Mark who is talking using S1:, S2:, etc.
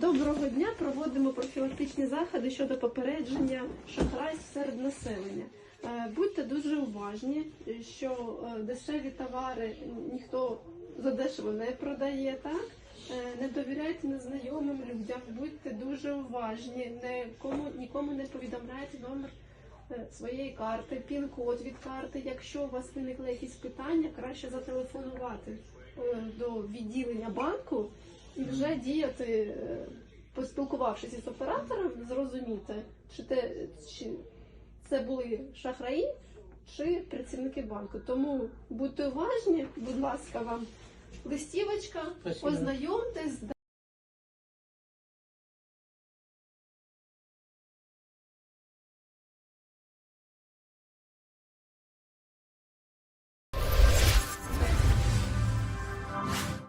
S1: Доброго дня. Проводимо профілактичні заходи щодо попередження шахрайств серед населення. Е, Будьте дуже уважні, що е, дешеві товари ніхто задешево не продає, так? Е, Не довіряйте незнайомим людям, будьте дуже уважні, нікому, нікому не повідомляйте номер своєї карти, пін-код від карти. Якщо у вас виникли якісь питання, краще зателефонувати до відділення банку і вже діяти, е, поспілкувавшись із оператором, зрозуміти, чи, те, чи це були шахраї, чи працівники банку. Тому будьте уважні, будь ласка, вам листівочка,
S2: Спасибо.
S1: ознайомтесь.